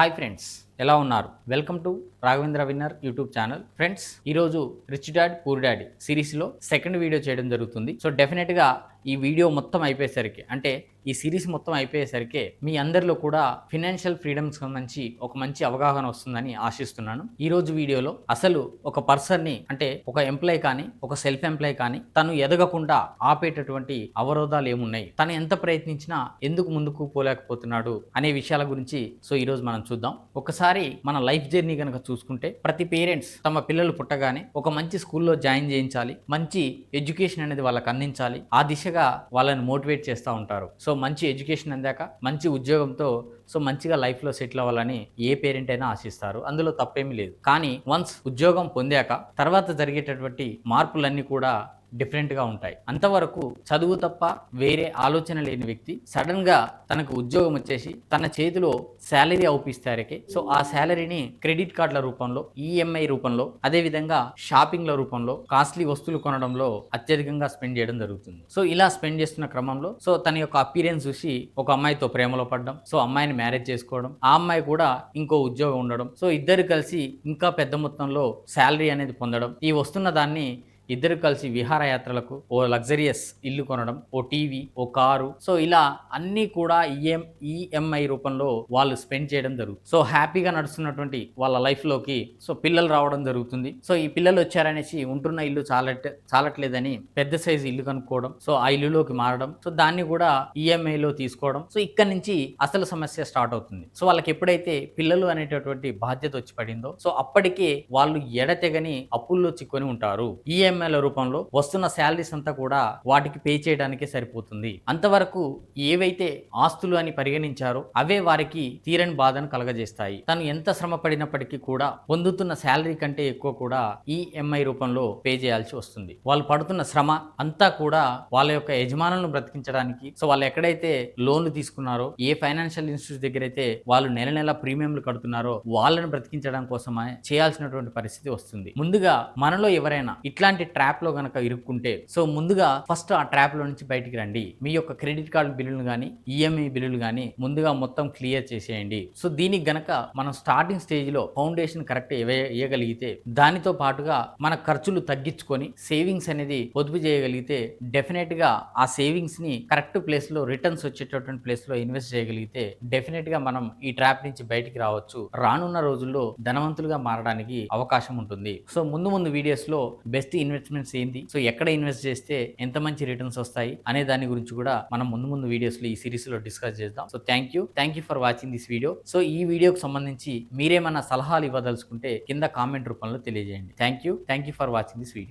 Hi friends ఎలా ఉన్నారు? Welcome to Raghavendra winner YouTube channel. Friends ఈరోజు రిచ్ డాడ్ పూర్ డాడీ సిరీస్లో second video చేయడం జరుగుతుంది. సో డెఫినెట్గా ఈ వీడియో మొత్తం అయిపోయేసరికి అంటే ఈ సిరీస్ మొత్తం అయిపోయేసరికి మీ అందరిలో కూడా ఫినాన్షియల్ ఫ్రీడమ్స్ సంబంధించి ఒక మంచి అవగాహన వస్తుందని ఆశిస్తున్నాను. ఈ రోజు వీడియోలో అసలు ఒక పర్సన్ని అంటే ఒక ఎంప్లాయ్ కానీ ఒక సెల్ఫ్ ఎంప్లాయ్ కానీ తను ఎదగకుండా ఆపేటటువంటి అవరోధాలు ఏమున్నాయి? తను ఎంత ప్రయత్నించినా ఎందుకు ముందుకు పోలేకపోతున్నాడు అనే విషయాల గురించి సో ఈరోజు మనం చూద్దాం. ఒకసారి మన లైఫ్ జర్నీ కనుక చూసుకుంటే ప్రతి పేరెంట్స్ తమ పిల్లలు పుట్టగానే ఒక మంచి స్కూల్లో జాయిన్ చేయించాలి మంచి ఎడ్యుకేషన్ అనేది వాళ్ళకి అందించాలి ఆ దిశగా వాళ్ళని మోటివేట్ చేస్తూ ఉంటారు. సో మంచి ఎడ్యుకేషన్ అందాక మంచి ఉద్యోగంతో సో మంచిగా లైఫ్లో సెటిల్ అవ్వాలని ఏ పేరెంట్ అయినా ఆశిస్తారు. అందులో తప్పేమీ లేదు. కానీ వన్స్ ఉద్యోగం పొందాక తర్వాత జరిగేటటువంటి మార్పులన్నీ కూడా డిఫరెంట్గా ఉంటాయి. అంతవరకు చదువు తప్ప వేరే ఆలోచన లేని వ్యక్తి సడన్గా తనకు ఉద్యోగం వచ్చేసి తన చేతిలో శాలరీ అవుపిస్తారకే. సో ఆ శాలరీని క్రెడిట్ కార్డుల రూపంలో ఈఎంఐ రూపంలో అదేవిధంగా షాపింగ్ల రూపంలో కాస్ట్లీ వస్తువులు కొనడంలో అత్యధికంగా స్పెండ్ చేయడం జరుగుతుంది. సో ఇలా స్పెండ్ చేస్తున్న క్రమంలో సో తన యొక్క అపీరెన్స్ చూసి ఒక అమ్మాయితో ప్రేమలో పడడం సో అమ్మాయిని మ్యారేజ్ చేసుకోవడం ఆ అమ్మాయి కూడా ఇంకో ఉద్యోగం ఉండడం సో ఇద్దరు కలిసి ఇంకా పెద్ద మొత్తంలో శాలరీ అనేది పొందడం ఈ వస్తున్న దాన్ని ఇద్దరు కలిసి విహారయాత్రలకు ఓ లగ్జరియస్ ఇల్లు కొనడం ఓ టీవీ ఓ కారు. సో ఇలా అన్నీ కూడా ఈఎం ఈఎంఐ రూపంలో వాళ్ళు స్పెండ్ చేయడం జరుగుతుంది. సో హ్యాపీగా నడుస్తున్నటువంటి వాళ్ళ లైఫ్లోకి సో పిల్లలు రావడం జరుగుతుంది. సో ఈ పిల్లలు వచ్చారనేసి ఉంటున్న ఇల్లు చాలట్ చాలట్లేదని పెద్ద సైజు ఇల్లు కనుక్కోవడం సో ఆ ఇల్లులోకి మారడం సో దాన్ని కూడా ఈఎంఐలో తీసుకోవడం. సో ఇక్కడ నుంచి అసలు సమస్య స్టార్ట్ అవుతుంది. సో వాళ్ళకి ఎప్పుడైతే పిల్లలు అనేటటువంటి బాధ్యత వచ్చి పడిందో సో అప్పటికే వాళ్ళు ఎడతెగని అప్పుల్లో చిక్కుని ఉంటారు. ఈఎంఐ ఈఎంఐల రూపంలో వస్తున్న శాలరీస్ అంతా కూడా వాటికి పే చేయడానికే సరిపోతుంది. అంతవరకు ఏవైతే ఆస్తులు అని పరిగణించారో అవే వారికి తీరని బాధను కలగజేస్తాయి. తను ఎంత శ్రమ పడినప్పటికీ కూడా పొందుతున్న శాలరీ కంటే ఎక్కువ కూడా ఈఎంఐ రూపంలో పే చేయాల్సి వస్తుంది. వాళ్ళు పడుతున్న శ్రమ అంతా కూడా వాళ్ళ యొక్క యజమానులను బ్రతికించడానికి. సో వాళ్ళు ఎక్కడైతే లోన్లు తీసుకున్నారో ఏ ఫైనాన్షియల్ ఇన్స్టిట్యూట్ దగ్గర అయితే వాళ్ళు నెల నెల ప్రీమియంలు కడుతున్నారో వాళ్ళని బ్రతికించడం కోసమే చేయాల్సినటువంటి పరిస్థితి వస్తుంది. ముందుగా మనలో ఎవరైనా ఇట్లాంటి ట్రాప్లో గనక ఇరుక్కుంటే సో ముందుగా ఫస్ట్ ఆ ట్రాప్లో నుంచి బయటికి రండి. మీ యొక్క క్రెడిట్ కార్డు బిల్లులు కానీ ఈఎంఐ బిల్లులు కానీ ముందుగా మొత్తం క్లియర్ చేసేయండి. సో దీనికి గనక మనం స్టార్టింగ్ స్టేజ్లో ఫౌండేషన్ కరెక్ట్ వేయగలిగితే దానితో పాటుగా మన ఖర్చులు తగ్గించుకొని సేవింగ్స్ అనేది పొదుపు చేయగలిగితే డెఫినెట్గా ఆ సేవింగ్స్ని కరెక్ట్ ప్లేస్లో రిటర్న్స్ వచ్చేటటువంటి ప్లేస్లో ఇన్వెస్ట్ చేయగలిగితే డెఫినెట్గా మనం ఈ ట్రాప్ నుంచి బయటికి రావచ్చు. రానున్న రోజుల్లో ధనవంతులుగా మారడానికి అవకాశం ఉంటుంది. సో ముందు ముందు వీడియోస్లో బెస్ట్ ఇన్వెస్ట్మెంట్స్ ఏంటి సో ఎక్కడ ఇన్వెస్ట్ చేస్తే ఎంత మంచి రిటర్న్స్ వస్తాయి? అనే దాని గురించి కూడా మనం ముందు ముందు వీడియోస్లో ఈ సిరీస్లో డిస్కస్ చేద్దాం. So thank you. Thank you for watching this video. So ఈ వీడియోకి సంబంధించి మీరేమన్నా సలహాలు ఇవ్వదలుచుకుంటే కింద కామెంట్ రూపంలో తెలియజేయండి. Thank you. Thank you for watching this video.